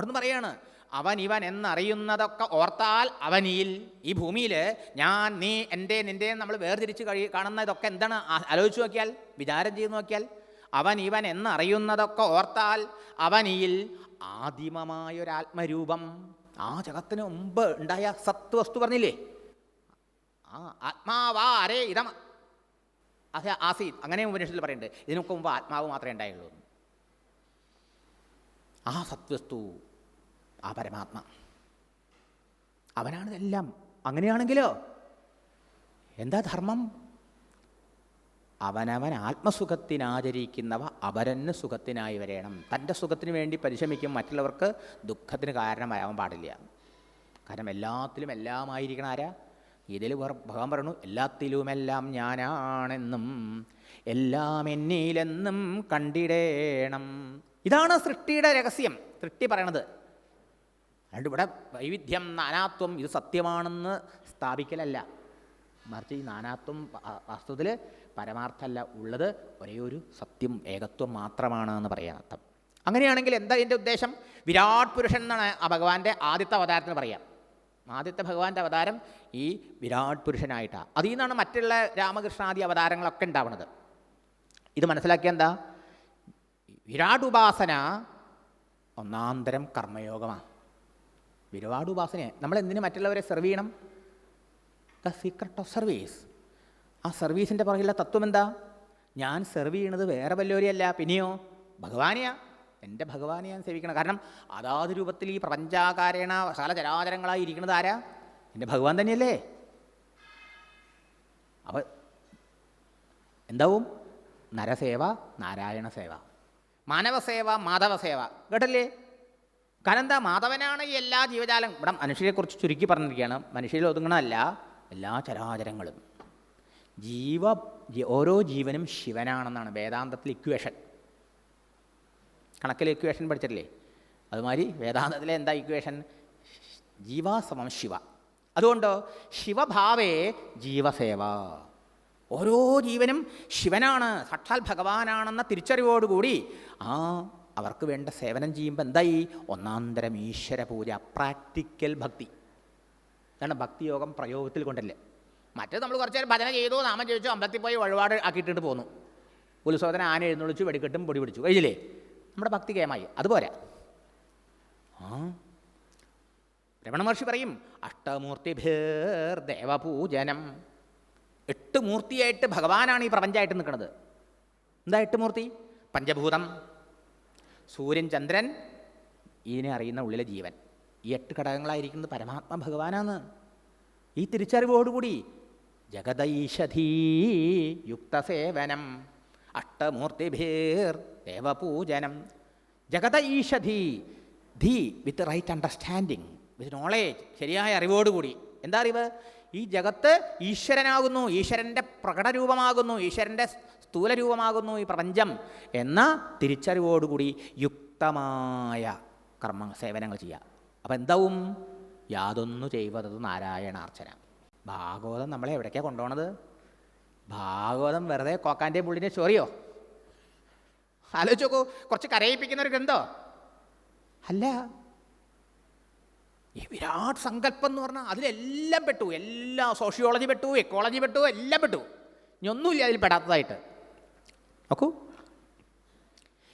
അവിടുന്ന് പറയാണ് അവൻ ഇവൻ എന്നറിയുന്നതൊക്കെ ഓർത്താൽ അവനിൽ ഈ ഭൂമിയിൽ ഞാൻ നീ എന്റെ നിന്റെ നമ്മൾ വേർതിരിച്ച് കഴി കാണുന്ന ഇതൊക്കെ എന്താണ് ആലോചിച്ച് നോക്കിയാൽ വിചാരം ചെയ്ത് നോക്കിയാൽ അവൻ ഇവൻ എന്നറിയുന്നതൊക്കെ ഓർത്താൽ അവനിൽ ആദിമമായൊരാത്മരൂപം. ആ ജഗത്തിന് മുമ്പ് ഉണ്ടായ സത്ത് വസ്തു പറഞ്ഞില്ലേ? ആ ആത്മാവാ അരേ ഇതം അതെ ആസീത് അങ്ങനെ ഉപനിഷത്തിൽ പറയുന്നുണ്ട് ഇതിനൊക്കെ മുമ്പ് ആത്മാവ് മാത്രമേ ഉണ്ടായുള്ളൂ. ആ സത്വസ്തു ആ പരമാത്മ. അവനാണ് ഇതെല്ലാം. അങ്ങനെയാണെങ്കിലോ? എന്താ ധർമ്മം? അവനവൻ ആത്മസുഖത്തിനാചരിക്കുന്നവ അപരന് സുഖത്തിനായി വരേണം. തന്റെ സുഖത്തിന് വേണ്ടി പരിശ്രമിക്കും മറ്റുള്ളവർക്ക് ദുഃഖത്തിന് കാരണമാകാൻ പാടില്ല. കാരണം എല്ലാത്തിലും എല്ലാമായിരിക്കണം ആരാ? ഇതിൽ ഭഗവാൻ പറഞ്ഞു എല്ലാത്തിലുമെല്ലാം ഞാനാണെന്നും എല്ലാം എന്നിലെന്നും കണ്ടിടേണം. ഇതാണ് സൃഷ്ടിയുടെ രഹസ്യം. സൃഷ്ടി പറയണത്. അതുകൊണ്ട് ഇവിടെ വൈവിധ്യം നാനാത്വം ഇത് സത്യമാണെന്ന് സ്ഥാപിക്കലല്ല. മറിച്ച് ഈ നാനാത്വം വാസ്തവത്തിൽ പരമാർത്ഥമല്ല. ഉള്ളത് ഒരേ ഒരു സത്യം ഏകത്വം മാത്രമാണ് എന്ന് പറയാൻ അർത്ഥം. അങ്ങനെയാണെങ്കിൽ എന്താ ഇതിന്റെ ഉദ്ദേശം? വിരാട് പുരുഷൻ എന്നാണ് ആ ഭഗവാന്റെ ആദ്യത്തെ അവതാരത്തിന് പറയാം. ആദ്യത്തെ ഭഗവാന്റെ അവതാരം ഈ വിരാട് പുരുഷനായിട്ടാണ് അതിൽ നിന്നാണ് മറ്റുള്ള രാമകൃഷ്ണാദി അവതാരങ്ങളൊക്കെ ഉണ്ടാവുന്നത് ഇത് മനസ്സിലാക്കിയ എന്താ? വിരാട് ഉപാസന ഒന്നാന്തരം കർമ്മയോഗമാണ് വിരാട് ഉപാസന നമ്മൾ എന്തിനു മറ്റുള്ളവരെ സെർവ് ചെയ്യണം? ദ സീക്രട്ട് ഓഫ് സർവീസ് ആ സർവീസിന്റെ പുറകിലുള്ള തത്വം എന്താ? ഞാൻ സെർവ് ചെയ്യണത് വേറെ വല്ലവരെയല്ല പിന്നെയോ ഭഗവാനെയാ. എന്റെ ഭഗവാനെ ഞാൻ സേവിക്കണം. കാരണം അതാത് രൂപത്തിൽ ഈ പ്രപഞ്ചാകാരേണ സകല ചരാചരങ്ങളായി ഇരിക്കുന്നത് ആരാ? എന്റെ ഭഗവാൻ തന്നെയല്ലേ. അപ്പോൾ എന്താവും? നരസേവ നാരായണ സേവ മാനവസേവ മാധവസേവ. കേട്ടല്ലേ? കാരണം എന്താ? മാധവനാണ് ഈ എല്ലാ ജീവജാലം ഇവിടെ മനുഷ്യരെക്കുറിച്ച് ചുരുക്കി പറഞ്ഞിരിക്കുകയാണ്. മനുഷ്യരിൽ ഒതുങ്ങണമല്ല എല്ലാ ചരാചരങ്ങളും. ജീവ ഓരോ ജീവനും ശിവനാണെന്നാണ് വേദാന്തത്തിൽ ഇക്വേഷൻ കണക്കിൽ ഇക്വേഷൻ പഠിച്ചിട്ടില്ലേ? അതുമാതിരി വേദാന്തത്തിലെ എന്താ ഇക്വേഷൻ ജീവ സമം ശിവ. അതുകൊണ്ട്? ശിവഭാവേ ജീവസേവ. ഓരോ ജീവനും ശിവനാണ് സാക്ഷാൽ ഭഗവാനാണെന്ന തിരിച്ചറിവോടുകൂടി ആ അവർക്ക് വേണ്ട സേവനം ചെയ്യുമ്പോൾ എന്തായി? ഒന്നാന്തരം ഈശ്വര പൂജ പ്രാക്ടിക്കൽ ഭക്തി. കാരണം ഭക്തിയോഗം പ്രയോഗത്തിൽ കൊണ്ടല്ലേ. മറ്റേ നമ്മൾ കുറച്ച് നേരം ഭജന ചെയ്തു നാമം ചോദിച്ചു അമ്പലത്തിൽ പോയി വഴിപാട് ആക്കിയിട്ടിട്ട് പോന്നു. ഉത്സവത്തിന് ആന എഴുന്നള്ളിച്ചു വെടിക്കെട്ടും പൊടി പിടിച്ചു കഴിച്ചില്ലേ? നമ്മുടെ ഭക്തി കേമായി അതുപോലെ ആ. രമണ മഹർഷി പറയും അഷ്ടമൂർത്തിഭേർ ദേവപൂജനം. എട്ട് മൂർത്തിയായിട്ട് ഭഗവാനാണ് ഈ പ്രപഞ്ചമായിട്ട് നിൽക്കുന്നത് എന്താ എട്ട് മൂർത്തി? പഞ്ചഭൂതം. സൂര്യൻ ചന്ദ്രൻ ഇതിനെ അറിയുന്ന ഉള്ളിലെ ജീവൻ. ഈ എട്ട് ഘടകങ്ങളായിരിക്കുന്നത് പരമാത്മ ഭഗവാനാണ്. ഈ തിരിച്ചറിവോടുകൂടി ജഗതൈഷധീ യുക്തസേവനം അഷ്ടമൂർത്തിഭേർ ദേവപൂജനം. ജഗതൈഷധി ധീ with right understanding with knowledge ശരിയായ അറിവോടുകൂടി. എന്താ അറിവ്? ഈ ജഗത്ത് ഈശ്വരനാകുന്നു ഈശ്വരന്റെ പ്രകടരൂപമാകുന്നു ഈശ്വരന്റെ സ്ഥൂലരൂപമാകുന്നു ഈ പ്രപഞ്ചം എന്ന തിരിച്ചറിവോടുകൂടി യുക്തമായ കർമ്മ സേവനങ്ങൾ ചെയ്യുക. അപ്പം എന്താവും? യാതൊന്നു ചെയ്വതത് നാരായണാർച്ചന. ഭാഗവതം നമ്മളെ എവിടേക്കാണ് കൊണ്ടുപോണത്? ഭാഗവതം വെറുതെ കോക്കാന്റെ പുള്ളിനെ ചോറിയോ? ആലോചിച്ച് നോക്കൂ കുറച്ച് കരയിപ്പിക്കുന്ന ഒരു ഗ്രന്ഥോ. അല്ല ഈ വിരാട് സങ്കല്പം എന്ന് പറഞ്ഞാൽ അതിലെല്ലാം പെട്ടു. എല്ലാ സോഷ്യോളജി പെട്ടു എക്കോളജി പെട്ടു എല്ലാം പെട്ടു. ഇനി ഒന്നുമില്ല അതിൽ പെടാത്തതായിട്ട്. നോക്കൂ.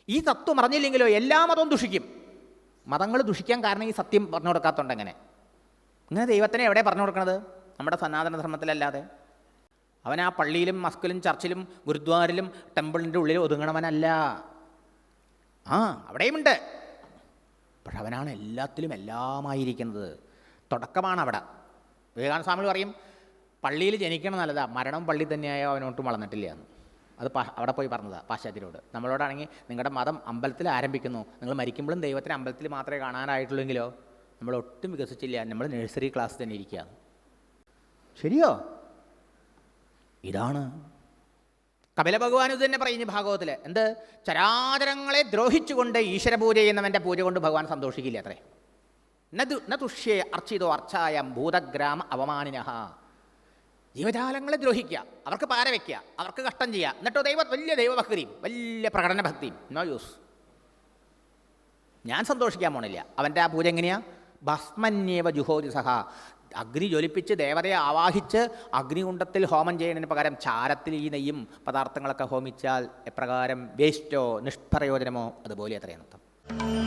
ഈ തത്വം അറിഞ്ഞില്ലെങ്കിലോ എല്ലാ മതവും ദുഷിക്കും. മതങ്ങൾ ദുഷിക്കാൻ കാരണം ഈ സത്യം പറഞ്ഞു കൊടുക്കാത്തതുകൊണ്ട് എങ്ങനെ ഇങ്ങനെ ദൈവത്തിനെ എവിടെ പറഞ്ഞു കൊടുക്കണത്? നമ്മുടെ സനാതനധർമ്മത്തിലല്ലാതെ. അവൻ ആ പള്ളിയിലും മസ്കിലും ചർച്ചിലും ഗുരുദ്വാരിലും ടെമ്പിളിന്റെ ഉള്ളിൽ ഒതുങ്ങണവനല്ല. ആ അവിടെയുമുണ്ട്. പക്ഷെ അവനാണ് എല്ലാത്തിലും എല്ലാമായിരിക്കുന്നത്. തുടക്കമാണ് അവിടെ വിവേകാനന്ദ സ്വാമികൾ പറയും പള്ളിയിൽ ജനിക്കണം നല്ലതാ മരണം പള്ളി തന്നെയായോ അവനൊട്ടും വളർന്നിട്ടില്ല എന്ന് അത് അവിടെ പോയി പറഞ്ഞതാ പാശ്ചാത്യരോട്. നമ്മളോടാണെങ്കിൽ നിങ്ങളുടെ മതം അമ്പലത്തിൽ ആരംഭിക്കുന്നു. നിങ്ങൾ മരിക്കുമ്പോഴും ദൈവത്തിന് അമ്പലത്തിൽ മാത്രമേ കാണാനായിട്ടുള്ളെങ്കിലോ? നമ്മൾ ഒട്ടും വികസിച്ചില്ല. നമ്മൾ നഴ്സറി ക്ലാസ് തന്നെ ഇരിക്കുകയാണ്. ശരിയോ? ഇതാണ് കപില ഭഗവാൻ ഇത് തന്നെ പറയുന്നു ഭാഗവത്തിൽ എന്ത്? ചരാചരങ്ങളെ ദ്രോഹിച്ചുകൊണ്ട് ഈശ്വര പൂജ ചെയ്യുന്നവന്റെ പൂജ കൊണ്ട് ഭഗവാൻ സന്തോഷിക്കില്ല അത്രേ? ന തുഷ്യേ അർച്ചിതോ അർച്ചായം ഭൂതഗ്രാമ അവമാനിനഹ ജീവജാലങ്ങളെ ദ്രോഹിക്കുക അവർക്ക് പാര വയ്ക്കുക അവർക്ക് കഷ്ടം ചെയ്യുക എന്നിട്ടോ ദൈവ വലിയ ദൈവഭക്തിയും വലിയ പ്രകടന ഭക്തിയും നോ യൂസ് ഞാൻ സന്തോഷിക്കാൻ പോണില്ല. അവന്റെ ആ പൂജ എങ്ങനെയാ? ഭസ്മന്യേവ ജുഹോതി സഹ അഗ്നി ജ്വലിപ്പിച്ച് ദേവതയെ ആവാഹിച്ച് അഗ്നികുണ്ടത്തിൽ ഹോമം ചെയ്യുന്നതിന് പകരം ചാരത്തിൽ ഈ നെയ്യും പദാർത്ഥങ്ങളൊക്കെ ഹോമിച്ചാൽ എപ്രകാരം വേസ്റ്റോ നിഷ്പ്രയോജനമോ? അതുപോലെ അത്രയാണ് അർത്ഥം